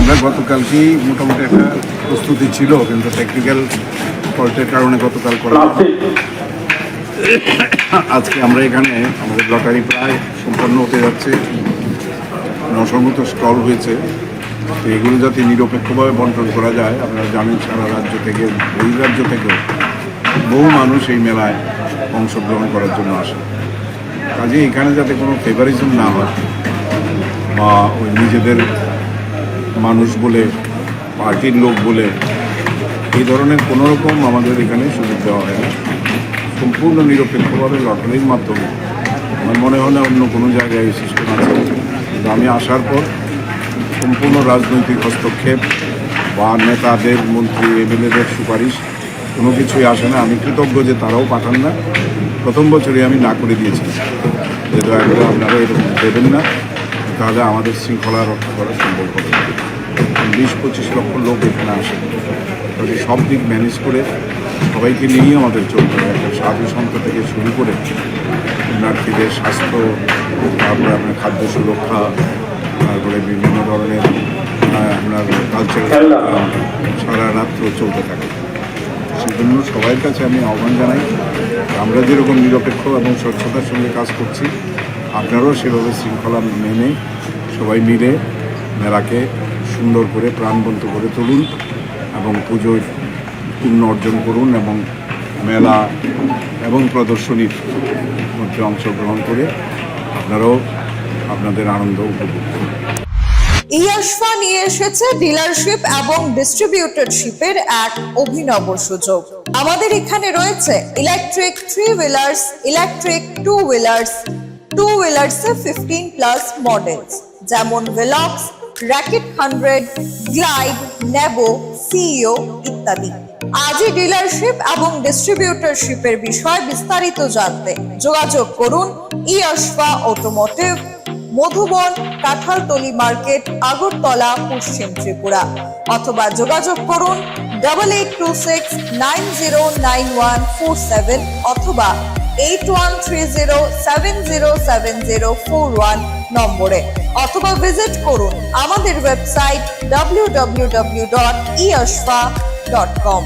আমরা গতকালকেই মোটামুটি একটা প্রস্তুতি ছিল কিন্তু টেকনিক্যাল ফল্টের কারণে গতকাল করা। আজকে আমরা এখানে আমাদের লটারি প্রায় সম্পন্ন হতে যাচ্ছে। নশোর মতো স্টল হয়েছে। তো এগুলো যাতে নিরপেক্ষভাবে বন্টন করা যায় আপনারা জানেন সারা রাজ্য থেকে ওই রাজ্য থেকেও বহু মানুষ এই মেলায় অংশগ্রহণ করার জন্য আসে। কাজে এখানে যাতে কোনো ফেভারিজম না হয় বা ওই নিজেদের মানুষ বলে, পার্টির লোক বলে, এই ধরনের কোনো রকম আমাদের এখানে সুযোগ দেওয়া হয় না। সম্পূর্ণ নিরপেক্ষভাবে লটারির মাধ্যমে। আমার মনে হয় না অন্য কোনো জায়গায় এই সিস্টেম আছে। কিন্তু আমি আসার পর সম্পূর্ণ রাজনৈতিক হস্তক্ষেপ বা নেতাদের, মন্ত্রী, এমএলএদের সুপারিশ, কোনো কিছুই আসে না। আমি কৃতজ্ঞ যে তারাও পাঠান না। প্রথম বছরই আমি না করে দিয়েছি। যে দয়া করে আপনারা এরকম দেবেন না। তাহলে আমাদের শৃঙ্খলা রক্ষা করা সম্ভব হবে। বিশ পঁচিশ লক্ষ লোক এখানে আসে। কাজে সব দিক ম্যানেজ করে সবাইকে নিয়েই আমাদের চলতে হবে। একটা সাধু সন্ত থেকে শুরু করে পুণ্যার্থীদের স্বাস্থ্য তারপরে আপনার খাদ্য সুরক্ষা তারপরে বিভিন্ন ধরনের আপনার কালচারাল সারা রাত্র চলতে থাকে। সেই জন্য সবার কাছে আমি আহ্বান জানাই আমরা যেরকম নিরপেক্ষ এবং স্বচ্ছতার সঙ্গে কাজ করছি আপনারাও সেভাবে শৃঙ্খলা মেনে সবাই মিলে মেলাকে সুন্দর করে প্রাণবন্ত করে তুলুন এবং পুজোয় পূর্ণ অর্জন করুন এবং মেলা এবং প্রদর্শনীর মধ্যে অংশগ্রহণ করে আপনারাও আপনাদের আনন্দ উপভোগ করুন। ইয়াশফা নিয়ে এসেছে ডিলারশিপ এবং ডিস্ট্রিবিউটরশিপের এক অভিনব সুযোগ। আমাদের এখানে রয়েছে electric three wheelers electric two wheelers two হুইলার্সে fifteen plus models যেমন ভেলক্স র্যাকেট হান্ড্রেড গ্লাইড নেব সিইও ইত্যাদি। আজই ডিলারশিপ এবং ডিস্ট্রিবিউটরশিপের বিষয় বিস্তারিত জানতে যোগাযোগ করুন ইয়াশফা অটোমোটিভ মধুবন, কাঁঠালতলি মার্কেট, আগরতলা, পশ্চিম ত্রিপুরা। অথবা যোগাযোগ করুন double eight two six nine zero nine one four seven অথবা eight one three zero seven zero seven zero four one নম্বরে অথবা ভিজিট করুন আমাদের website W W W dot dot com